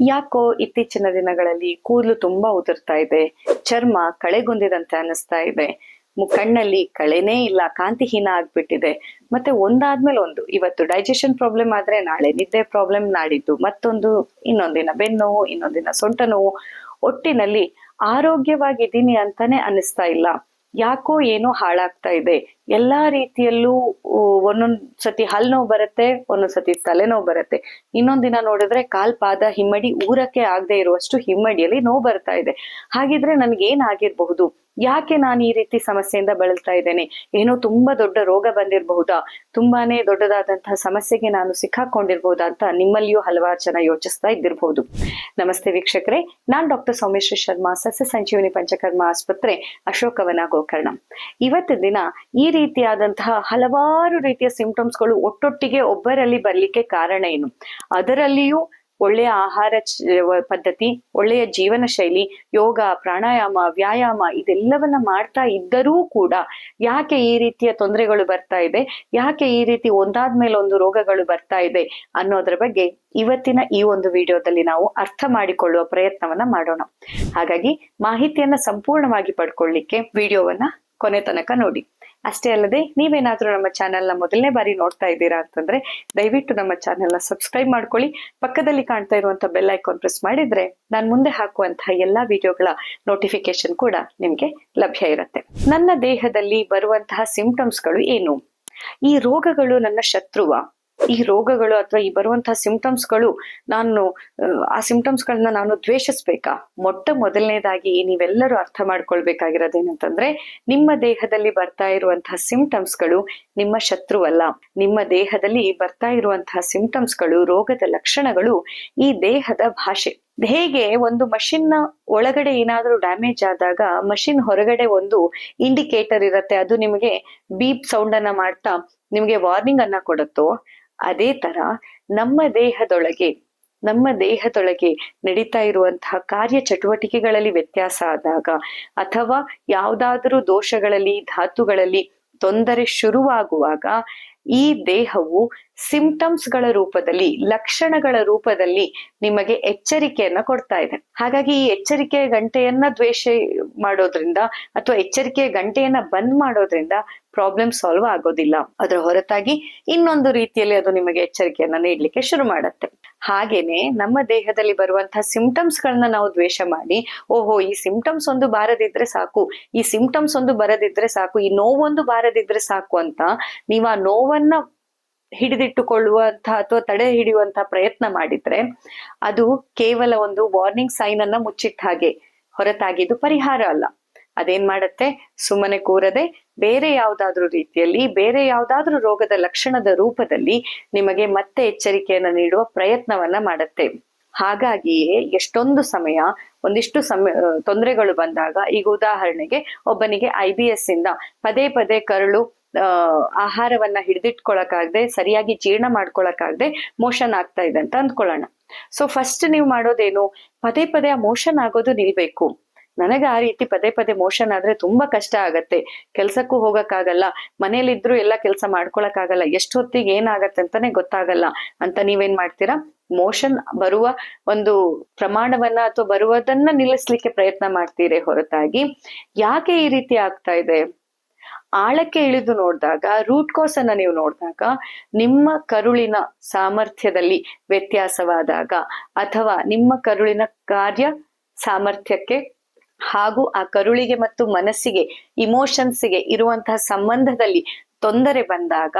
ಯಾಕೋ ಇತ್ತೀಚಿನ ದಿನಗಳಲ್ಲಿ ಕೂದಲು ತುಂಬಾ ಉದುರ್ತಾ ಇದೆ. ಚರ್ಮ ಕಳೆಗುಂದಿದಂತೆ ಅನಿಸ್ತಾ ಇದೆ. ಕಣ್ಣಲ್ಲಿ ಕಳೆನೇ ಇಲ್ಲ, ಕಾಂತಿಹೀನ ಆಗ್ಬಿಟ್ಟಿದೆ. ಮತ್ತೆ ಒಂದಾದ್ಮೇಲೆ ಒಂದು, ಇವತ್ತು ಡೈಜೆಷನ್ ಪ್ರಾಬ್ಲಮ್ ಆದ್ರೆ ನಾಳೆ ನಿದ್ದೆ ಪ್ರಾಬ್ಲಮ್ ನಾಡಿದ್ದು. ಮತ್ತೊಂದು, ಇನ್ನೊಂದಿನ ಬೆನ್ನೋವು ಇನ್ನೊಂದಿನ ಸೊಂಟ ನೋವು. ಒಟ್ಟಿನಲ್ಲಿ ಆರೋಗ್ಯವಾಗಿದ್ದೀನಿ ಅಂತಾನೆ ಅನಿಸ್ತಾ ಇಲ್ಲ. ಯಾಕೋ ಏನೋ ಹಾಳಾಗ್ತಾ ಇದೆ. ಎಲ್ಲಾ ರೀತಿಯಲ್ಲೂ ಒಂದೊಂದ್ ಸತಿ ಹಲ್ ನೋವು ಬರುತ್ತೆ ಒಂದೊಂದ್ ಸತಿ ತಲೆನೋವು ಬರುತ್ತೆ. ಇನ್ನೊಂದ್ ದಿನ ನೋಡಿದ್ರೆ ಕಾಲ್ ಪಾದ ಹಿಮ್ಮಡಿ ಊರಕ್ಕೆ ಆಗದೆ ಇರುವಷ್ಟು ಹಿಮ್ಮಡಿಯಲ್ಲಿ ನೋವು ಬರ್ತಾ ಇದೆ. ಹಾಗಿದ್ರೆ ನನ್ಗೆ ಏನಾಗಿರ್ಬಹುದು ಯಾಕೆ ನಾನು ಈ ರೀತಿ ಸಮಸ್ಯೆಯಿಂದ ಬಳಲ್ತಾ ಇದ್ದೇನೆ? ಏನೋ ತುಂಬಾ ದೊಡ್ಡ ರೋಗ ಬಂದಿರಬಹುದಾ? ತುಂಬಾನೇ ದೊಡ್ಡದಾದಂತಹ ಸಮಸ್ಯೆಗೆ ನಾನು ಸಿಕ್ಕಾಕೊಂಡಿರ್ಬಹುದಾ ಅಂತ ನಿಮ್ಮಲ್ಲಿಯೂ ಹಲವಾರು ಜನ ಯೋಚಿಸ್ತಾ ಇದ್ದಿರಬಹುದು ನಮಸ್ತೆ ವೀಕ್ಷಕರೇ, ನಾನ್ ಡಾಕ್ಟರ್ ಸೋಮೇಶ್ವರ್ ಶರ್ಮಾ, ಸಸ್ಯ ಸಂಜೀವನಿ ಪಂಚಕರ್ಮ ಆಸ್ಪತ್ರೆ ಅಶೋಕವನ ಗೋಕರ್ಣ ಇವತ್ತಿನ ದಿನ ಈ ರೀತಿಯಾದಂತಹ ಹಲವಾರು ರೀತಿಯ ಸಿಂಪ್ಟಮ್ಸ್ಗಳು ಒಟ್ಟೊಟ್ಟಿಗೆ ಒಬ್ಬರಲ್ಲಿ ಬರ್ಲಿಕ್ಕೆ ಕಾರಣ ಏನು? ಅದರಲ್ಲಿಯೂ ಒಳ್ಳೆಯ ಆಹಾರ ಪದ್ಧತಿ, ಒಳ್ಳೆಯ ಜೀವನ ಶೈಲಿ, ಯೋಗ, ಪ್ರಾಣಾಯಾಮ, ವ್ಯಾಯಾಮ ಇದೆಲ್ಲವನ್ನ ಮಾಡ್ತಾ ಇದ್ದರೂ ಕೂಡ ಯಾಕೆ ಈ ರೀತಿಯ ತೊಂದರೆಗಳು ಬರ್ತಾ ಇದೆ? ಯಾಕೆ ಈ ರೀತಿ ಒಂದಾದ್ಮೇಲೆ ಒಂದು ರೋಗಗಳು ಬರ್ತಾ ಇದೆ ಅನ್ನೋದ್ರ ಬಗ್ಗೆ ಇವತ್ತಿನ ಈ ಒಂದು ವಿಡಿಯೋದಲ್ಲಿ ನಾವು ಅರ್ಥ ಮಾಡಿಕೊಳ್ಳುವ ಪ್ರಯತ್ನವನ್ನ ಮಾಡೋಣ. ಹಾಗಾಗಿ ಮಾಹಿತಿಯನ್ನ ಸಂಪೂರ್ಣವಾಗಿ ಪಡ್ಕೊಳ್ಳಿಕ್ಕೆ ವಿಡಿಯೋವನ್ನ ಕೊನೆ ತನಕ ನೋಡಿ. ಅಷ್ಟೇ ಅಲ್ಲದೆ ನೀವೇನಾದರೂ ನಮ್ಮ ಚಾನೆಲ್ನ ಮೊದಲನೇ ಬಾರಿ ನೋಡ್ತಾ ಇದ್ದೀರಾ ಅಂತಂದ್ರೆ ದಯವಿಟ್ಟು ನಮ್ಮ ಚಾನೆಲ್ನ ಸಬ್ಸ್ಕ್ರೈಬ್ ಮಾಡ್ಕೊಳ್ಳಿ. ಪಕ್ಕದಲ್ಲಿ ಕಾಣ್ತಾ ಇರುವಂತ ಬೆಲ್ ಐಕಾನ್ ಪ್ರೆಸ್ ಮಾಡಿದ್ರೆ ನಾನು ಮುಂದೆ ಹಾಕುವಂತಹ ಎಲ್ಲಾ ವಿಡಿಯೋಗಳ ನೋಟಿಫಿಕೇಶನ್ ಕೂಡ ನಿಮ್ಗೆ ಲಭ್ಯ ಇರುತ್ತೆ. ನನ್ನ ದೇಹದಲ್ಲಿ ಬರುವಂತಹ ಸಿಂಪ್ಟಮ್ಸ್ಗಳು ಏನು? ಈ ರೋಗಗಳು ನನ್ನ ಶತ್ರುವ. ಈ ರೋಗಗಳು ಅಥವಾ ಈ ಬರುವಂತಹ ಸಿಂಪ್ಟಮ್ಸ್ಗಳು ನಾನು, ಆ ಸಿಂಪ್ಟಮ್ಸ್ಗಳನ್ನ ನಾನು ದ್ವೇಷಿಸ್ಬೇಕಾ? ಮೊಟ್ಟ ಮೊದಲನೇದಾಗಿ ನೀವೆಲ್ಲರೂ ಅರ್ಥ ಮಾಡ್ಕೊಳ್ಬೇಕಾಗಿರೋದೇನಂತಂದ್ರೆ ನಿಮ್ಮ ದೇಹದಲ್ಲಿ ಬರ್ತಾ ಇರುವಂತಹ ಸಿಂಪ್ಟಮ್ಸ್ಗಳು ನಿಮ್ಮ ಶತ್ರುವಲ್ಲ. ನಿಮ್ಮ ದೇಹದಲ್ಲಿ ಬರ್ತಾ ಇರುವಂತಹ ಸಿಂಪ್ಟಮ್ಸ್ಗಳು ರೋಗದ ಲಕ್ಷಣಗಳು ಈ ದೇಹದ ಭಾಷೆ. ಹೇಗೆ ಒಂದು ಮಷಿನ್ನ ಒಳಗಡೆ ಏನಾದ್ರೂ ಡ್ಯಾಮೇಜ್ ಆದಾಗ ಮಷಿನ್ ಹೊರಗಡೆ ಒಂದು ಇಂಡಿಕೇಟರ್ ಇರುತ್ತೆ, ಅದು ನಿಮಗೆ ಬೀಪ್ ಸೌಂಡ್ ಅನ್ನ ಮಾಡ್ತಾ ನಿಮಗೆ ವಾರ್ನಿಂಗ್ ಅನ್ನ ಕೊಡುತ್ತೋ, ಅದೇ ತರ ನಮ್ಮ ದೇಹದೊಳಗೆ ನಮ್ಮ ದೇಹದೊಳಗೆ ನಡೀತಾ ಇರುವಂತಹ ಕಾರ್ಯ ಚಟುವಟಿಕೆಗಳಲ್ಲಿ ವ್ಯತ್ಯಾಸ ಆದಾಗ ಅಥವಾ ಯಾವುದಾದರೂ ದೋಷಗಳಲ್ಲಿ, ಧಾತುಗಳಲ್ಲಿ ತೊಂದರೆ ಶುರುವಾಗುವಾಗ ಈ ದೇಹವು ಸಿಂಪ್ಟಮ್ಸ್ಗಳ ರೂಪದಲ್ಲಿ, ಲಕ್ಷಣಗಳ ರೂಪದಲ್ಲಿ ನಿಮಗೆ ಎಚ್ಚರಿಕೆಯನ್ನ ಕೊಡ್ತಾ ಇದೆ. ಹಾಗಾಗಿ ಈ ಎಚ್ಚರಿಕೆಯ ಗಂಟೆಯನ್ನ ದ್ವೇಷ ಮಾಡೋದ್ರಿಂದ ಅಥವಾ ಎಚ್ಚರಿಕೆಯ ಗಂಟೆಯನ್ನ ಬಂದ್ ಮಾಡೋದ್ರಿಂದ ಪ್ರಾಬ್ಲಮ್ ಸಾಲ್ವ್ ಆಗೋದಿಲ್ಲ. ಅದರ ಹೊರತಾಗಿ ಇನ್ನೊಂದು ರೀತಿಯಲ್ಲಿ ಅದು ನಿಮಗೆ ಎಚ್ಚರಿಕೆಯನ್ನ ನೀಡಲಿಕ್ಕೆ ಶುರು ಮಾಡುತ್ತೆ. ಹಾಗೇನೆ ನಮ್ಮ ದೇಹದಲ್ಲಿ ಬರುವಂತಹ ಸಿಂಪ್ಟಮ್ಸ್ ಗಳನ್ನ ನಾವು ದ್ವೇಷ ಮಾಡಿ, ಓಹೋ, ಈ ಸಿಂಪ್ಟಮ್ಸ್ ಒಂದು ಬಾರದಿದ್ರೆ ಸಾಕು, ಈ ಸಿಂಪ್ಟಮ್ಸ್ ಒಂದು ಬರದಿದ್ರೆ ಸಾಕು, ಈ ನೋವೊಂದು ಬಾರದಿದ್ರೆ ಸಾಕು ಅಂತ ನೀವು ಆ ನೋವನ್ನ ಹಿಡಿದಿಟ್ಟುಕೊಳ್ಳುವಂತಹ ಅಥವಾ ತಡೆ ಹಿಡಿಯುವಂತಹ ಪ್ರಯತ್ನ ಮಾಡಿದ್ರೆ ಅದು ಕೇವಲ ಒಂದು ವಾರ್ನಿಂಗ್ ಸೈನ್ ಅನ್ನ ಮುಚ್ಚಿಟ್ಟ ಹಾಗೆ ಹೊರತಾಗಿದ್ದು ಪರಿಹಾರ ಅಲ್ಲ. ಅದೇನ್ ಮಾಡತ್ತೆ? ಸುಮ್ಮನೆ ಕೂರದೆ ಬೇರೆ ಯಾವ್ದಾದ್ರೂ ರೀತಿಯಲ್ಲಿ, ಬೇರೆ ಯಾವ್ದಾದ್ರೂ ರೋಗದ ಲಕ್ಷಣದ ರೂಪದಲ್ಲಿ ನಿಮಗೆ ಮತ್ತೆ ಎಚ್ಚರಿಕೆಯನ್ನ ನೀಡುವ ಪ್ರಯತ್ನವನ್ನ ಮಾಡುತ್ತೆ. ಹಾಗಾಗಿಯೇ ಎಷ್ಟೊಂದು ಸಮಯ, ಒಂದಿಷ್ಟು ಸಮಯ ತೊಂದರೆಗಳು ಬಂದಾಗ ಈಗ ಉದಾಹರಣೆಗೆ ಒಬ್ಬನಿಗೆ ಐ ಬಿ ಎಸ್ ಇಂದ ಪದೇ ಪದೇ ಕರಳು ಆಹಾರವನ್ನ ಹಿಡಿದಿಟ್ಕೊಳಕಾಗದೆ ಸರಿಯಾಗಿ ಜೀರ್ಣ ಮಾಡ್ಕೊಳಕಾಗದೆ ಮೋಷನ್ ಆಗ್ತಾ ಇದೆ ಅಂತ ಅಂದ್ಕೊಳ್ಳೋಣ. ಸೊ ಫಸ್ಟ್ ನೀವು ಮಾಡೋದೇನು? ಪದೇ ಪದೇ ಆ ಮೋಷನ್ ಆಗೋದು ನಿಲ್ಬೇಕು. ನನಗೆ ಆ ರೀತಿ ಪದೇ ಪದೇ ಮೋಷನ್ ಆದ್ರೆ ತುಂಬಾ ಕಷ್ಟ ಆಗತ್ತೆ. ಕೆಲ್ಸಕ್ಕೂ ಹೋಗಕ್ಕಾಗಲ್ಲ ಮನೇಲಿದ್ರು ಎಲ್ಲ ಕೆಲಸ ಮಾಡ್ಕೊಳಕ್ಕಾಗಲ್ಲ, ಎಷ್ಟೊತ್ತಿಗೆ ಏನಾಗತ್ತೆ ಅಂತಾನೆ ಗೊತ್ತಾಗಲ್ಲ. ಅಂತ ನೀವೇನ್ ಮಾಡ್ತೀರಾ? ಮೋಷನ್ ಬರುವ ಒಂದು ಪ್ರಮಾಣವನ್ನ ಅಥವಾ ಬರುವುದನ್ನ ನಿಲ್ಲಿಸ್ಲಿಕ್ಕೆ ಪ್ರಯತ್ನ ಮಾಡ್ತೀರಿ ಹೊರತಾಗಿ. ಯಾಕೆ ಈ ರೀತಿ ಆಗ್ತಾ ಇದೆ? ಆಳಕ್ಕೆ ಇಳಿದು ನೋಡಿದಾಗ ರೂಟ್ ಕೋಸ್ ಅನ್ನ ನೀವು ನೋಡಿದಾಗ, ನಿಮ್ಮ ಕರುಳಿನ ಸಾಮರ್ಥ್ಯದಲ್ಲಿ ವ್ಯತ್ಯಾಸವಾದಾಗ, ಅಥವಾ ನಿಮ್ಮ ಕರುಳಿನ ಕಾರ್ಯ ಸಾಮರ್ಥ್ಯಕ್ಕೆ ಹಾಗೂ ಆ ಕರುಳಿಗೆ ಮತ್ತು ಮನಸ್ಸಿಗೆ ಇಮೋಷನ್ಸ್ಗೆ ಇರುವಂತಹ ಸಂಬಂಧದಲ್ಲಿ ತೊಂದರೆ ಬಂದಾಗ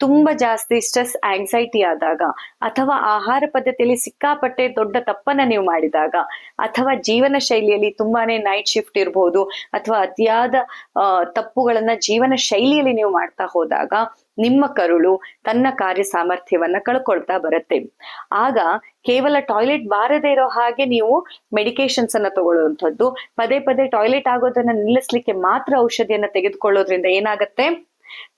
ತುಂಬಾ ಜಾಸ್ತಿ ಸ್ಟ್ರೆಸ್ ಆಂಗ್ಸೈಟಿ ಆದಾಗ ಅಥವಾ ಆಹಾರ ಪದ್ಧತಿಯಲ್ಲಿ ಸಿಕ್ಕಾಪಟ್ಟೆ ದೊಡ್ಡ ತಪ್ಪನ್ನ ನೀವು ಮಾಡಿದಾಗ ಅಥವಾ ಜೀವನ ಶೈಲಿಯಲ್ಲಿ ತುಂಬಾನೇ ನೈಟ್ ಶಿಫ್ಟ್ ಇರಬಹುದು ಅಥವಾ ಅತಿಯಾದ ತಪ್ಪುಗಳನ್ನು ಜೀವನ ಶೈಲಿಯಲ್ಲಿ ನೀವು ಮಾಡ್ತಾ ಹೋದಾಗ ನಿಮ್ಮ ಕರುಳು ತನ್ನ ಕಾರ್ಯ ಸಾಮರ್ಥ್ಯವನ್ನ ಕಳ್ಕೊಳ್ತಾ ಬರುತ್ತೆ. ಆಗ ಕೇವಲ ಟಾಯ್ಲೆಟ್ ಬಾರದೇ ಇರೋ ಹಾಗೆ ನೀವು ಮೆಡಿಕೇಶನ್ಸ್ ಅನ್ನ ತಗೊಳ್ಳುವಂಥದ್ದು. ಪದೇ ಪದೇ ಟಾಯ್ಲೆಟ್ ಆಗೋದನ್ನ ನಿಲ್ಲಿಸ್ಲಿಕ್ಕೆ ಮಾತ್ರ ಔಷಧಿಯನ್ನ ತೆಗೆದುಕೊಳ್ಳೋದ್ರಿಂದ ಏನಾಗತ್ತೆ?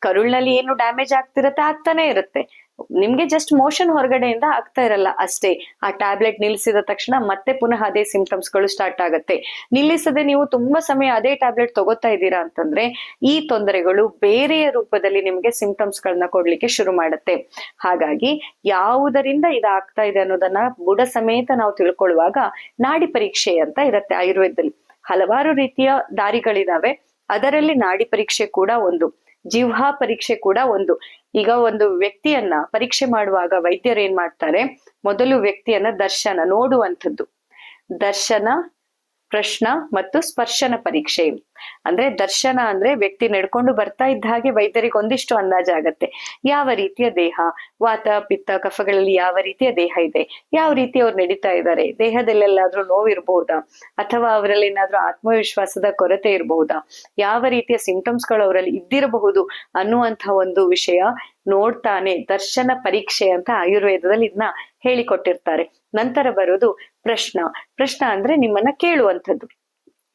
ಕರುಳಿನಲ್ಲಿ ಏನು ಡ್ಯಾಮೇಜ್ ಆಗ್ತಿರತ್ತೆ, ಆಗ್ತಾನೆ ಇರುತ್ತೆ. ನಿಮ್ಗೆ ಜಸ್ಟ್ ಮೋಷನ್ ಹೊರಗಡೆಯಿಂದ ಆಗ್ತಾ ಇರಲ್ಲ ಅಷ್ಟೇ. ಆ ಟ್ಯಾಬ್ಲೆಟ್ ನಿಲ್ಲಿಸಿದ ತಕ್ಷಣ ಮತ್ತೆ ಪುನಃ ಅದೇ ಸಿಂಪ್ಟಮ್ಸ್ಗಳು ಸ್ಟಾರ್ಟ್ ಆಗುತ್ತೆ. ನಿಲ್ಲಿಸದೆ ನೀವು ತುಂಬಾ ಸಮಯ ಅದೇ ಟ್ಯಾಬ್ಲೆಟ್ ತಗೋತಾ ಇದ್ದೀರಾ ಅಂತಂದ್ರೆ, ಈ ತೊಂದರೆಗಳು ಬೇರೆಯ ರೂಪದಲ್ಲಿ ನಿಮ್ಗೆ ಸಿಂಪ್ಟಮ್ಸ್ ಗಳನ್ನ ಕೊಡ್ಲಿಕ್ಕೆ ಶುರು ಮಾಡುತ್ತೆ. ಹಾಗಾಗಿ ಯಾವುದರಿಂದ ಇದಾಗ್ತಾ ಇದೆ ಅನ್ನೋದನ್ನ ಬುಡ ಸಮೇತ ನಾವು ತಿಳ್ಕೊಳ್ಳುವಾಗ ನಾಡಿ ಪರೀಕ್ಷೆ ಅಂತ ಇರುತ್ತೆ ಆಯುರ್ವೇದದಲ್ಲಿ. ಹಲವಾರು ರೀತಿಯ ದಾರಿಗಳಿದಾವೆ. ಅದರಲ್ಲಿ ನಾಡಿ ಪರೀಕ್ಷೆ ಕೂಡ ಒಂದು. ಜಿಹ್ವಾ ಪರೀಕ್ಷೆ ಕೂಡ ಒಂದು. ಈಗ ಒಂದು ವ್ಯಕ್ತಿಯನ್ನ ಪರೀಕ್ಷೆ ಮಾಡುವಾಗ ವೈದ್ಯರು ಏನ್ ಮಾಡ್ತಾರೆ? ಮೊದಲು ವ್ಯಕ್ತಿಯನ್ನ ದರ್ಶನ, ನೋಡುವಂಥದ್ದು. ದರ್ಶನ, ಪ್ರಶ್ನ ಮತ್ತು ಸ್ಪರ್ಶನ ಪರೀಕ್ಷೆ. ಅಂದ್ರೆ ದರ್ಶನ ಅಂದ್ರೆ ವ್ಯಕ್ತಿ ನಡ್ಕೊಂಡು ಬರ್ತಾ ಇದ್ದ ಹಾಗೆ ವೈದ್ಯರಿಗೆ ಒಂದಿಷ್ಟು ಅಂದಾಜಾಗತ್ತೆ ಯಾವ ರೀತಿಯ ದೇಹ, ವಾತ, ಪಿತ್ತ, ಕಫಗಳಲ್ಲಿ ಯಾವ ರೀತಿಯ ದೇಹ ಇದೆ, ಯಾವ ರೀತಿ ಅವ್ರು ನಡೀತಾ ಇದ್ದಾರೆ, ದೇಹದಲ್ಲೆಲ್ಲಾದ್ರೂ ನೋವಿರ್ಬಹುದಾ ಅಥವಾ ಅವರಲ್ಲಿ ಏನಾದ್ರೂ ಆತ್ಮವಿಶ್ವಾಸದ ಕೊರತೆ ಇರಬಹುದಾ ಯಾವ ರೀತಿಯ ಸಿಂಟಮ್ಸ್ಗಳು ಅವರಲ್ಲಿ ಇದ್ದಿರಬಹುದು ಅನ್ನುವಂತಹ ಒಂದು ವಿಷಯ ನೋಡ್ತಾನೆ ದರ್ಶನ ಪರೀಕ್ಷೆ ಅಂತ ಆಯುರ್ವೇದದಲ್ಲಿ ಇದನ್ನ ಹೇಳಿಕೊಟ್ಟಿರ್ತಾರೆ. ನಂತರ ಬರೋದು ಪ್ರಶ್ನ. ಪ್ರಶ್ನ ಅಂದ್ರೆ ನಿಮ್ಮನ್ನ ಕೇಳುವಂಥದ್ದು.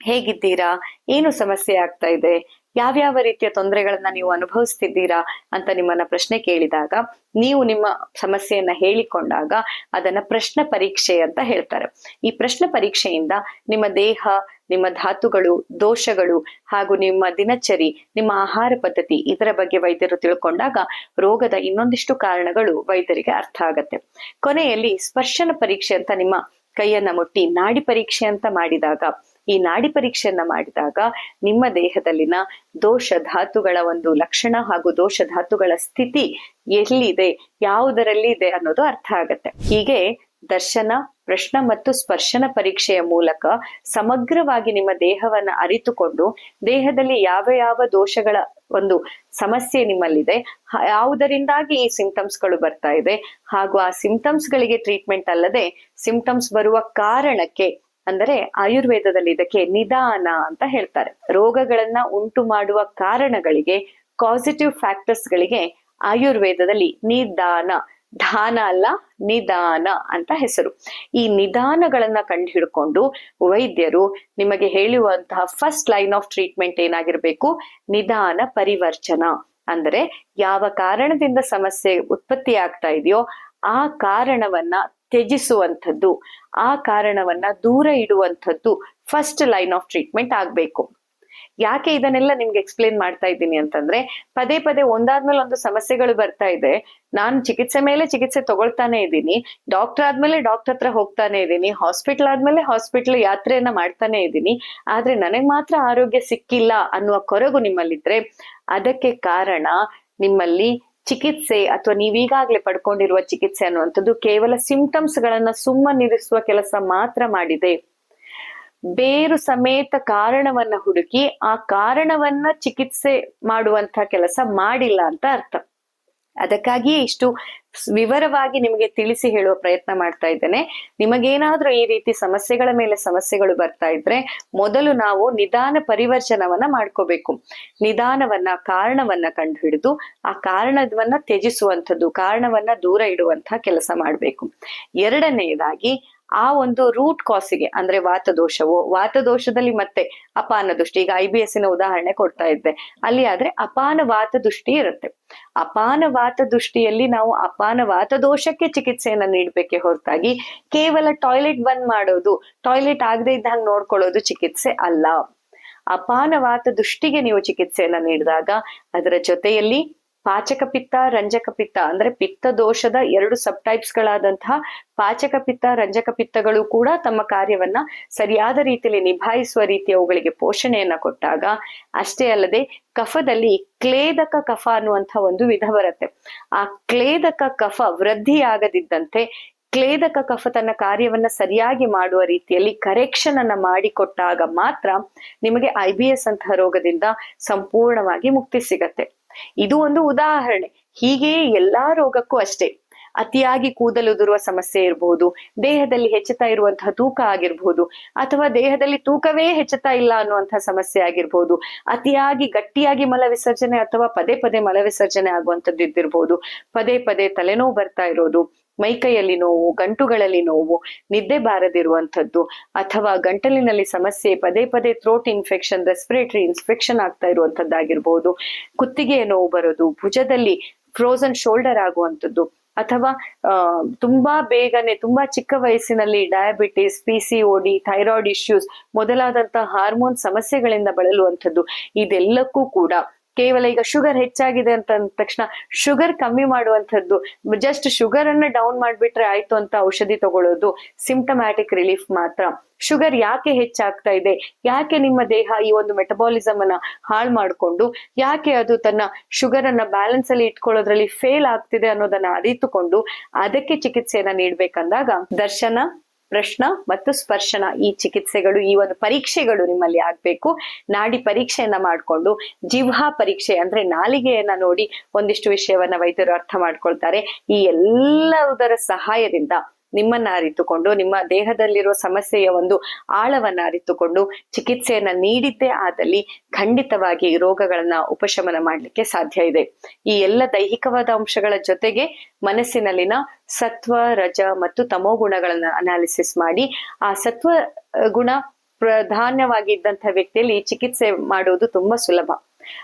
ಹೇಗಿದ್ದೀರಾ? ಏನು ಸಮಸ್ಯೆ ಆಗ್ತಾ ಇದೆ? ಯಾವ್ಯಾವ ರೀತಿಯ ತೊಂದರೆಗಳನ್ನ ನೀವು ಅನುಭವಿಸ್ತಿದ್ದೀರಾ ಅಂತ ನಿಮ್ಮನ್ನ ಪ್ರಶ್ನೆ ಕೇಳಿದಾಗ, ನೀವು ನಿಮ್ಮ ಸಮಸ್ಯೆಯನ್ನ ಹೇಳಿಕೊಂಡಾಗ ಅದನ್ನ ಪ್ರಶ್ನ ಪರೀಕ್ಷೆ ಅಂತ ಹೇಳ್ತಾರೆ. ಈ ಪ್ರಶ್ನೆ ಪರೀಕ್ಷೆಯಿಂದ ನಿಮ್ಮ ದೇಹ, ನಿಮ್ಮ ಧಾತುಗಳು, ದೋಷಗಳು ಹಾಗೂ ನಿಮ್ಮ ದಿನಚರಿ, ನಿಮ್ಮ ಆಹಾರ ಪದ್ಧತಿ ಇದರ ಬಗ್ಗೆ ವೈದ್ಯರು ತಿಳ್ಕೊಂಡಾಗ ರೋಗದ ಇನ್ನೊಂದಿಷ್ಟು ಕಾರಣಗಳು ವೈದ್ಯರಿಗೆ ಅರ್ಥ ಆಗತ್ತೆ. ಕೊನೆಯಲ್ಲಿ ಸ್ಪರ್ಶನ ಪರೀಕ್ಷೆ ಅಂತ ನಿಮ್ಮ ಕೈಯನ್ನ ಮುಟ್ಟಿ ನಾಡಿ ಪರೀಕ್ಷೆ ಅಂತ ಮಾಡಿದಾಗ ಈ ನಾಡಿ ಪರೀಕ್ಷೆಯನ್ನ ಮಾಡಿದಾಗ ನಿಮ್ಮ ದೇಹದಲ್ಲಿನ ದೋಷ ಧಾತುಗಳ ಒಂದು ಲಕ್ಷಣ ಹಾಗೂ ದೋಷ ಧಾತುಗಳ ಸ್ಥಿತಿ ಎಲ್ಲಿದೆ, ಯಾವುದರಲ್ಲಿ ಇದೆ ಅನ್ನೋದು ಅರ್ಥ ಆಗತ್ತೆ. ಹೀಗೆ ದರ್ಶನ, ಪ್ರಶ್ನ ಮತ್ತು ಸ್ಪರ್ಶನ ಪರೀಕ್ಷೆಯ ಮೂಲಕ ಸಮಗ್ರವಾಗಿ ನಿಮ್ಮ ದೇಹವನ್ನ ಅರಿತುಕೊಂಡು ದೇಹದಲ್ಲಿ ಯಾವ ಯಾವ ದೋಷಗಳ ಒಂದು ಸಮಸ್ಯೆ ನಿಮ್ಮಲ್ಲಿದೆ ಯಾವುದರಿಂದಾಗಿ ಈ ಸಿಂಪ್ಟಮ್ಸ್ಗಳು ಬರ್ತಾ ಇದೆ ಹಾಗೂ ಆ ಸಿಂಪ್ಟಮ್ಸ್ಗಳಿಗೆ ಟ್ರೀಟ್ಮೆಂಟ್ ಅಲ್ಲದೆ ಸಿಂಟಮ್ಸ್ ಬರುವ ಕಾರಣಕ್ಕೆ ಅಂದರೆ ಆಯುರ್ವೇದದಲ್ಲಿ ಇದಕ್ಕೆ ನಿಧಾನ ಅಂತ ಹೇಳ್ತಾರೆ. ರೋಗಗಳನ್ನ ಉಂಟು ಮಾಡುವ ಕಾರಣಗಳಿಗೆ ಪಾಸಿಟಿವ್ ಫ್ಯಾಕ್ಟರ್ಸ್ ಗಳಿಗೆ ಆಯುರ್ವೇದದಲ್ಲಿ ನಿದಾನ, ಧಾನ ಅಲ್ಲ ನಿಧಾನ ಅಂತ ಹೆಸರು. ಈ ನಿಧಾನಗಳನ್ನ ಕಂಡು ಹಿಡ್ಕೊಂಡು ವೈದ್ಯರು ನಿಮಗೆ ಹೇಳುವಂತಹ ಫಸ್ಟ್ ಲೈನ್ ಆಫ್ ಟ್ರೀಟ್ಮೆಂಟ್ ಏನಾಗಿರ್ಬೇಕು? ನಿಧಾನ ಪರಿವರ್ಚನ ಅಂದರೆ ಯಾವ ಕಾರಣದಿಂದ ಸಮಸ್ಯೆ ಉತ್ಪತ್ತಿ ಆಗ್ತಾ ಇದೆಯೋ ಆ ಕಾರಣವನ್ನ ತ್ಯಜಿಸುವಂಥದ್ದು. ಆ ಕಾರಣವನ್ನ ದೂರ ಇಡುವಂಥದ್ದು ಫಸ್ಟ್ ಲೈನ್ ಆಫ್ ಟ್ರೀಟ್ಮೆಂಟ್ ಆಗ್ಬೇಕು. ಯಾಕೆ ಇದನ್ನೆಲ್ಲ ನಿಮ್ಗೆ ಎಕ್ಸ್ಪ್ಲೇನ್ ಮಾಡ್ತಾ ಇದ್ದೀನಿ ಅಂತಂದ್ರೆ, ಪದೇ ಪದೇ ಒಂದಾದ್ಮೇಲೆ ಒಂದು ಸಮಸ್ಯೆಗಳು ಬರ್ತಾ ಇದೆ. ನಾನು ಚಿಕಿತ್ಸೆ ಮೇಲೆ ಚಿಕಿತ್ಸೆ ತಗೊಳ್ತಾನೆ ಇದ್ದೀನಿ. ಡಾಕ್ಟರ್ ಆದ್ಮೇಲೆ ಡಾಕ್ಟರ್ ಹತ್ರ ಹೋಗ್ತಾನೆ ಇದ್ದೀನಿ. ಹಾಸ್ಪಿಟಲ್ ಆದ್ಮೇಲೆ ಹಾಸ್ಪಿಟ್ಲ್ ಯಾತ್ರೆಯನ್ನ ಮಾಡ್ತಾನೆ ಇದ್ದೀನಿ. ಆದ್ರೆ ನನಗ್ ಮಾತ್ರ ಆರೋಗ್ಯ ಸಿಕ್ಕಿಲ್ಲ ಅನ್ನುವ ಕೊರಗು ನಿಮ್ಮಲ್ಲಿದ್ರೆ, ಅದಕ್ಕೆ ಕಾರಣ ನಿಮ್ಮಲ್ಲಿ ಚಿಕಿತ್ಸೆ ಅಥವಾ ನೀವೀಗಾಗ್ಲೇ ಪಡ್ಕೊಂಡಿರುವ ಚಿಕಿತ್ಸೆ ಅನ್ನುವಂಥದ್ದು ಕೇವಲ ಸಿಂಪ್ಟಮ್ಸ್ ಗಳನ್ನ ಸುಮ್ಮನಿರಿಸುವ ಕೆಲಸ ಮಾತ್ರ ಮಾಡಿದೆ. ಬೇರು ಸಮೇತ ಕಾರಣವನ್ನ ಹುಡುಕಿ ಆ ಕಾರಣವನ್ನ ಚಿಕಿತ್ಸೆ ಮಾಡುವಂತ ಕೆಲಸ ಮಾಡಿಲ್ಲ ಅಂತ ಅರ್ಥ. ಅದಕ್ಕಾಗಿಯೇ ಇಷ್ಟು ವಿವರವಾಗಿ ನಿಮಗೆ ತಿಳಿಸಿ ಹೇಳುವ ಪ್ರಯತ್ನ ಮಾಡ್ತಾ ಇದ್ದೇನೆ. ನಿಮಗೇನಾದ್ರೂ ಈ ರೀತಿ ಸಮಸ್ಯೆಗಳ ಮೇಲೆ ಸಮಸ್ಯೆಗಳು ಬರ್ತಾ ಇದ್ರೆ ಮೊದಲು ನಾವು ನಿಧಾನ ಪರಿವರ್ಜನವನ್ನ ಮಾಡ್ಕೋಬೇಕು. ನಿಧಾನವನ್ನ, ಕಾರಣವನ್ನ ಕಂಡುಹಿಡಿದು ಆ ಕಾರಣವನ್ನ ತ್ಯಜಿಸುವಂಥದ್ದು, ಕಾರಣವನ್ನ ದೂರ ಇಡುವಂತಹ ಕೆಲಸ ಮಾಡಬೇಕು. ಎರಡನೆಯದಾಗಿ ಆ ಒಂದು ರೂಟ್ ಕಾಸಿಗೆ ಅಂದ್ರೆ ವಾತ ದೋಷವೋ ವಾತ ದೋಷದಲ್ಲಿ ಮತ್ತೆ ಅಪಾನ ದೃಷ್ಟಿ, ಈಗ ಐ ಬಿ ಎಸ್ಸಿನ ಉದಾಹರಣೆ ಕೊಡ್ತಾ ಇದ್ದೆ. ಅಲ್ಲಿ ಆದ್ರೆ ಅಪಾನ ವಾತ ದೃಷ್ಟಿ ಇರುತ್ತೆ. ಅಪಾನ ವಾತ ದೃಷ್ಟಿಯಲ್ಲಿ ನಾವು ಅಪಾನ ವಾತ ದೋಷಕ್ಕೆ ಚಿಕಿತ್ಸೆಯನ್ನ ನೀಡಬೇಕೆ ಹೊರತಾಗಿ ಕೇವಲ ಟಾಯ್ಲೆಟ್ ಬಂದ್ ಮಾಡೋದು ಟಾಯ್ಲೆಟ್ ಆಗದೆ ಹಾಗೆ ನೋಡ್ಕೊಳ್ಳೋದು ಚಿಕಿತ್ಸೆ ಅಲ್ಲ. ಅಪಾನವಾತ ದೃಷ್ಟಿಗೆ ನೀವು ಚಿಕಿತ್ಸೆಯನ್ನ ನೀಡಿದಾಗ, ಅದರ ಜೊತೆಯಲ್ಲಿ ಪಾಚಕ ಪಿತ್ತ, ರಂಜಕ ಪಿತ್ತ ಅಂದ್ರೆ ಪಿತ್ತ ದೋಷದ ಎರಡು ಸಬ್ ಟೈಪ್ಸ್ ಗಳಾದಂತಹ ಪಾಚಕ ಪಿತ್ತ, ರಂಜಕ ಪಿತ್ತಗಳು ಕೂಡ ತಮ್ಮ ಕಾರ್ಯವನ್ನ ಸರಿಯಾದ ರೀತಿಯಲ್ಲಿ ನಿಭಾಯಿಸುವ ರೀತಿ ಅವುಗಳಿಗೆ ಪೋಷಣೆಯನ್ನ ಕೊಟ್ಟಾಗ ಅಷ್ಟೇ ಅಲ್ಲದೆ ಕಫದಲ್ಲಿ ಕ್ಲೇದಕ ಕಫ ಅನ್ನುವಂಥ ಒಂದು ವಿಧ ಬರುತ್ತೆ. ಆ ಕ್ಲೇದಕ ಕಫ ವೃದ್ಧಿಯಾಗದಿದ್ದಂತೆ ಕ್ಲೇದಕ ಕಫ ತನ್ನ ಕಾರ್ಯವನ್ನ ಸರಿಯಾಗಿ ಮಾಡುವ ರೀತಿಯಲ್ಲಿ ಕರೆಕ್ಷನ್ ಅನ್ನ ಮಾಡಿಕೊಟ್ಟಾಗ ಮಾತ್ರ ನಿಮಗೆ ಐ ಬಿ ಎಸ್ ಅಂತಹ ರೋಗದಿಂದ ಸಂಪೂರ್ಣವಾಗಿ ಮುಕ್ತಿ ಸಿಗತ್ತೆ. ಇದು ಒಂದು ಉದಾಹರಣೆ. ಹೀಗೆ ಎಲ್ಲಾ ರೋಗಕ್ಕೂ ಅಷ್ಟೇ. ಅತಿಯಾಗಿ ಕೂದಲುದುರುವ ಸಮಸ್ಯೆ ಇರಬಹುದು ದೇಹದಲ್ಲಿ ಹೆಚ್ಚುತ್ತಾ ಇರುವಂತಹ ತೂಕ ಆಗಿರ್ಬಹುದು ಅಥವಾ ದೇಹದಲ್ಲಿ ತೂಕವೇ ಹೆಚ್ಚುತ್ತಾ ಇಲ್ಲ ಅನ್ನುವಂತಹ ಸಮಸ್ಯೆ ಆಗಿರ್ಬಹುದು ಅತಿಯಾಗಿ ಗಟ್ಟಿಯಾಗಿ ಮಲ ವಿಸರ್ಜನೆ ಅಥವಾ ಪದೇ ಪದೇ ಮಲ ವಿಸರ್ಜನೆ ಆಗುವಂತದ್ದು ಇದ್ದಿರ್ಬೋದು, ಪದೇ ಪದೇ ತಲೆನೋವು ಬರ್ತಾ ಇರೋದು ಮೈಕೈಯಲ್ಲಿ ನೋವು, ಗಂಟುಗಳಲ್ಲಿ ನೋವು, ನಿದ್ದೆ ಬಾರದಿರುವಂಥದ್ದು ಅಥವಾ ಗಂಟಲಿನಲ್ಲಿ ಸಮಸ್ಯೆ, ಪದೇ ಪದೇ ಥ್ರೋಟ್ ಇನ್ಫೆಕ್ಷನ್ ರೆಸ್ಪಿರೇಟರಿ ಇನ್ಫೆಕ್ಷನ್ ಆಗ್ತಾ ಇರುವಂಥದ್ದಾಗಿರ್ಬೋದು. ಕುತ್ತಿಗೆಯ ನೋವು ಬರೋದು, ಭುಜದಲ್ಲಿ ಫ್ರೋಸನ್ ಶೋಲ್ಡರ್ ಆಗುವಂಥದ್ದು ಅಥವಾ ತುಂಬಾ ಬೇಗನೆ, ತುಂಬಾ ಚಿಕ್ಕ ವಯಸ್ಸಿನಲ್ಲಿ diabetes P C D thyroid issues ಮೊದಲಾದಂತಹ hormone ಸಮಸ್ಯೆಗಳಿಂದ ಬಳಲುವಂಥದ್ದು. ಇದೆಲ್ಲಕ್ಕೂ ಕೂಡ ಕೇವಲ ಈಗ ಶುಗರ್ ಹೆಚ್ಚಾಗಿದೆ ಅಂತ ಅಂದ ತಕ್ಷಣ ಶುಗರ್ ಕಮ್ಮಿ ಮಾಡುವಂಥದ್ದು ಜಸ್ಟ್ ಶುಗರ್ ಅನ್ನ ಡೌನ್ ಮಾಡ್ಬಿಟ್ರೆ ಆಯ್ತು ಅಂತ ಔಷಧಿ ತಗೊಳ್ಳೋದು ಸಿಂಪ್ಟಮ್ಯಾಟಿಕ್ ರಿಲೀಫ್ ಮಾತ್ರ. ಶುಗರ್ ಯಾಕೆ ಹೆಚ್ಚಾಗ್ತಾ ಇದೆ? ಯಾಕೆ ನಿಮ್ಮ ದೇಹ ಈ ಒಂದು ಮೆಟಬಾಲಿಸಮ್ ಅನ್ನ ಹಾಳು ಮಾಡಿಕೊಂಡು, ಯಾಕೆ ಅದು ತನ್ನ ಶುಗರ್ ಅನ್ನ ಬ್ಯಾಲೆನ್ಸ್ ಅಲ್ಲಿ ಇಟ್ಕೊಳ್ಳೋದ್ರಲ್ಲಿ ಫೇಲ್ ಆಗ್ತಿದೆ ಅನ್ನೋದನ್ನ ಅರಿತುಕೊಂಡು ಅದಕ್ಕೆ ಚಿಕಿತ್ಸೆಯನ್ನ ನೀಡ್ಬೇಕಂದಾಗ ದರ್ಶನ ಪ್ರಶ್ನ ಮತ್ತು ಸ್ಪರ್ಶನ ಈ ಚಿಕಿತ್ಸೆಗಳು, ಈ ಒಂದು ಪರೀಕ್ಷೆಗಳು ನಿಮ್ಮಲ್ಲಿ ಆಗ್ಬೇಕು. ನಾಡಿ ಪರೀಕ್ಷೆಯನ್ನ ಮಾಡಿಕೊಂಡು, ಜಿವ್ಹಾ ಪರೀಕ್ಷೆ ಅಂದ್ರೆ ನಾಲಿಗೆಯನ್ನ ನೋಡಿ ಒಂದಿಷ್ಟು ವಿಷಯವನ್ನ ವೈದ್ಯರು ಅರ್ಥ ಮಾಡ್ಕೊಳ್ತಾರೆ. ಈ ಎಲ್ಲದರ ಸಹಾಯದಿಂದ ನಿಮ್ಮನ್ನ ಅರಿತುಕೊಂಡು, ನಿಮ್ಮ ದೇಹದಲ್ಲಿರುವ ಸಮಸ್ಯೆಯ ಒಂದು ಆಳವನ್ನ ಅರಿತುಕೊಂಡು, ಚಿಕಿತ್ಸೆಯನ್ನ ನೀಡಿದ್ದೇ ಆದಲ್ಲಿ ಖಂಡಿತವಾಗಿ ರೋಗಗಳನ್ನ ಉಪಶಮನ ಮಾಡಲಿಕ್ಕೆ ಸಾಧ್ಯ ಇದೆ. ಈ ಎಲ್ಲ ದೈಹಿಕವಾದ ಅಂಶಗಳ ಜೊತೆಗೆ ಮನಸ್ಸಿನಲ್ಲಿನ ಸತ್ವ, ರಜ ಮತ್ತು ತಮೋ ಗುಣಗಳನ್ನ ಅನಾಲಿಸಿಸ್ ಮಾಡಿ, ಆ ಸತ್ವ ಗುಣ ಪ್ರಧಾನವಾಗಿದ್ದಂಥ ವ್ಯಕ್ತಿಯಲ್ಲಿ ಚಿಕಿತ್ಸೆ ಮಾಡುವುದು ತುಂಬಾ ಸುಲಭ.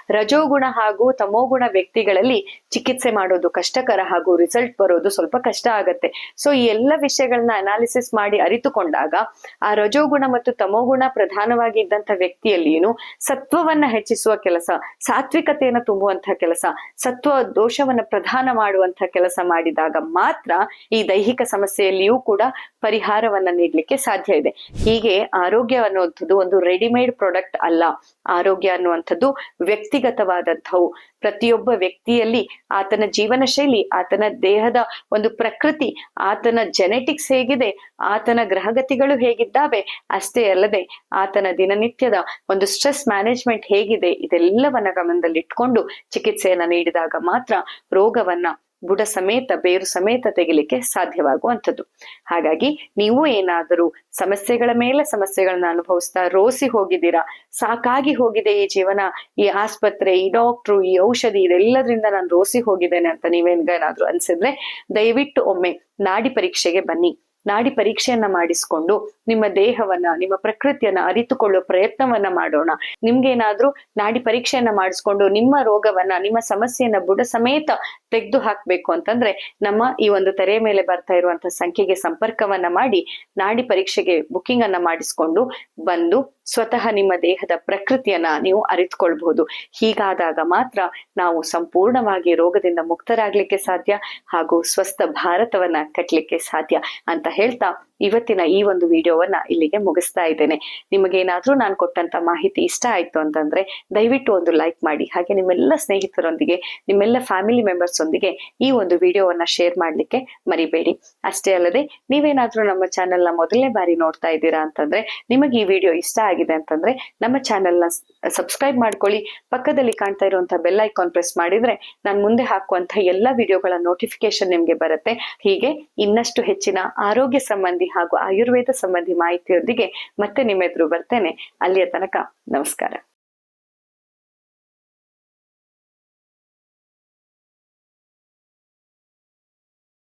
ರಜೋಗುಣ ಹಾಗೂ ತಮೋಗುಣ ವ್ಯಕ್ತಿಗಳಲ್ಲಿ ಚಿಕಿತ್ಸೆ ಮಾಡೋದು ಕಷ್ಟಕರ ಹಾಗೂ ರಿಸಲ್ಟ್ ಬರೋದು ಸ್ವಲ್ಪ ಕಷ್ಟ ಆಗತ್ತೆ. ಸೊ ಈ ಎಲ್ಲ ವಿಷಯಗಳನ್ನ ಅನಾಲಿಸಿಸ್ ಮಾಡಿ ಅರಿತುಕೊಂಡಾಗ ಆ ರಜೋಗುಣ ಮತ್ತು ತಮೋಗುಣ ಪ್ರಧಾನವಾಗಿ ಇದ್ದಂಥ ವ್ಯಕ್ತಿಯಲ್ಲಿನು ಸತ್ವವನ್ನ ಹೆಚ್ಚಿಸುವ ಕೆಲಸ, ಸಾತ್ವಿಕತೆಯನ್ನು ತುಂಬುವಂತಹ ಕೆಲಸ, ಸತ್ವ ದೋಷವನ್ನ ಪ್ರಧಾನ ಮಾಡುವಂತಹ ಕೆಲಸ ಮಾಡಿದಾಗ ಮಾತ್ರ ಈ ದೈಹಿಕ ಸಮಸ್ಯೆಯಲ್ಲಿಯೂ ಕೂಡ ಪರಿಹಾರವನ್ನ ನೀಡಲಿಕ್ಕೆ ಸಾಧ್ಯ ಇದೆ. ಹೀಗೆ ಆರೋಗ್ಯ ಅನ್ನುವಂಥದ್ದು ಒಂದು ರೆಡಿಮೇಡ್ ಪ್ರಾಡಕ್ಟ್ ಅಲ್ಲ. ಆರೋಗ್ಯ ಅನ್ನುವಂಥದ್ದು ವ್ಯಕ್ತಿಗತವಾದಂಥವು. ಪ್ರತಿಯೊಬ್ಬ ವ್ಯಕ್ತಿಯಲ್ಲಿ ಆತನ ಜೀವನ ಶೈಲಿ, ಆತನ ದೇಹದ ಒಂದು ಪ್ರಕೃತಿ, ಆತನ ಜೆನೆಟಿಕ್ಸ್ ಹೇಗಿದೆ, ಆತನ ಗ್ರಹಗತಿಗಳು ಹೇಗಿದ್ದಾವೆ ಅಷ್ಟೇ ಅಲ್ಲದೆ ಆತನ ದಿನನಿತ್ಯದ ಒಂದು ಸ್ಟ್ರೆಸ್ ಮ್ಯಾನೇಜ್ಮೆಂಟ್ ಹೇಗಿದೆ ಇದೆಲ್ಲವನ್ನ ಗಮನದಲ್ಲಿಟ್ಕೊಂಡು ಚಿಕಿತ್ಸೆಯನ್ನ ನೀಡಿದಾಗ ಮಾತ್ರ ರೋಗವನ್ನ ಬುಡ ಸಮೇತ, ಬೇರು ಸಮೇತ ತೆಗಿಲಿಕ್ಕೆ ಸಾಧ್ಯವಾಗುವಂಥದ್ದು. ಹಾಗಾಗಿ ನೀವು ಏನಾದರೂ ಸಮಸ್ಯೆಗಳ ಮೇಲೆ ಸಮಸ್ಯೆಗಳನ್ನ ಅನುಭವಿಸ್ತಾ ರೋಸಿ ಹೋಗಿದ್ದೀರಾ, ಸಾಕಾಗಿ ಹೋಗಿದೆ ಈ ಜೀವನ, ಈ ಆಸ್ಪತ್ರೆ, ಈ ಡಾಕ್ಟ್ರು, ಈ ಔಷಧಿ, ಇದೆಲ್ಲದರಿಂದ ನಾನು ರೋಸಿ ಹೋಗಿದ್ದೇನೆ ಅಂತ ನೀವೇನ್ಗೇನಾದ್ರೂ ಅನ್ಸಿದ್ರೆ ದಯವಿಟ್ಟು ಒಮ್ಮೆ ನಾಡಿ ಪರೀಕ್ಷೆಗೆ ಬನ್ನಿ. ನಾಡಿ ಪರೀಕ್ಷೆಯನ್ನ ಮಾಡಿಸ್ಕೊಂಡು ನಿಮ್ಮ ದೇಹವನ್ನ, ನಿಮ್ಮ ಪ್ರಕೃತಿಯನ್ನ ಅರಿತುಕೊಳ್ಳುವ ಪ್ರಯತ್ನವನ್ನ ಮಾಡೋಣ. ನಿಮ್ಗೇನಾದ್ರೂ ನಾಡಿ ಪರೀಕ್ಷೆಯನ್ನ ಮಾಡಿಸ್ಕೊಂಡು ನಿಮ್ಮ ರೋಗವನ್ನ, ನಿಮ್ಮ ಸಮಸ್ಯೆಯನ್ನ ಬುಡ ಸಮೇತ ತೆಗೆದು ಹಾಕ್ಬೇಕು ಅಂತಂದ್ರೆ ನಮ್ಮ ಈ ಒಂದು ತೆರೆಯ ಮೇಲೆ ಬರ್ತಾ ಇರುವಂತಹ ಸಂಖ್ಯೆಗೆ ಸಂಪರ್ಕವನ್ನ ಮಾಡಿ ನಾಡಿ ಪರೀಕ್ಷೆಗೆ ಬುಕ್ಕಿಂಗ್ ಅನ್ನ ಮಾಡಿಸ್ಕೊಂಡು ಬಂದು ಸ್ವತಃ ನಿಮ್ಮ ದೇಹದ ಪ್ರಕೃತಿಯನ್ನ ನೀವು ಅರಿತುಕೊಳ್ಬಹುದು. ಹೀಗಾದಾಗ ಮಾತ್ರ ನಾವು ಸಂಪೂರ್ಣವಾಗಿ ರೋಗದಿಂದ ಮುಕ್ತರಾಗ್ಲಿಕ್ಕೆ ಸಾಧ್ಯ ಹಾಗೂ ಸ್ವಸ್ಥ ಭಾರತವನ್ನ ಕಟ್ಟಲಿಕ್ಕೆ ಸಾಧ್ಯ ಅಂತ ಹೇಳ್ತಾ ಇವತ್ತಿನ ಈ ಒಂದು ವಿಡಿಯೋವನ್ನ ಇಲ್ಲಿಗೆ ಮುಗಿಸ್ತಾ ಇದ್ದೇನೆ. ನಿಮಗೇನಾದ್ರೂ ನಾನು ಕೊಟ್ಟಂತ ಮಾಹಿತಿ ಇಷ್ಟ ಆಯ್ತು ಅಂತಂದ್ರೆ ದಯವಿಟ್ಟು ಒಂದು ಲೈಕ್ ಮಾಡಿ. ಹಾಗೆ ನಿಮ್ಮೆಲ್ಲ ಸ್ನೇಹಿತರೊಂದಿಗೆ, ನಿಮ್ಮೆಲ್ಲ ಫ್ಯಾಮಿಲಿ ಮೆಂಬರ್ಸ್ ಒಂದಿಗೆ ಈ ಒಂದು ವಿಡಿಯೋವನ್ನ ಶೇರ್ ಮಾಡ್ಲಿಕ್ಕೆ ಮರಿಬೇಡಿ. ಅಷ್ಟೇ ಅಲ್ಲದೆ ನೀವೇನಾದ್ರೂ ನಮ್ಮ ಚಾನೆಲ್ನ ಮೊದಲನೇ ಬಾರಿ ನೋಡ್ತಾ ಇದ್ದೀರಾ ಅಂತಂದ್ರೆ ನಿಮಗೆ ಈ ವಿಡಿಯೋ ಇಷ್ಟ ಆಗಿದೆ ಅಂತಂದ್ರೆ ನಮ್ಮ ಚಾನೆಲ್ನ ಸಬ್ಸ್ಕ್ರೈಬ್ ಮಾಡ್ಕೊಳ್ಳಿ. ಪಕ್ಕದಲ್ಲಿ ಕಾಣ್ತಾ ಇರುವಂತಹ ಬೆಲ್ ಐಕಾನ್ ಪ್ರೆಸ್ ಮಾಡಿದ್ರೆ ನಾನು ಮುಂದೆ ಹಾಕುವಂತಹ ಎಲ್ಲ ವಿಡಿಯೋಗಳ ನೋಟಿಫಿಕೇಶನ್ ನಿಮ್ಗೆ ಬರುತ್ತೆ. ಹೀಗೆ ಇನ್ನಷ್ಟು ಹೆಚ್ಚಿನ ಆರೋಗ್ಯ ಸಂಬಂಧಿ ಹಾಗೂ ಆಯುರ್ವೇದ ಸಂಬಂಧಿ ಮಾಹಿತಿಯೊಂದಿಗೆ ಮತ್ತೆ ನಿಮ್ಮೆದುರು ಬರ್ತೇನೆ. ಅಲ್ಲಿಯ ತನಕ ನಮಸ್ಕಾರ.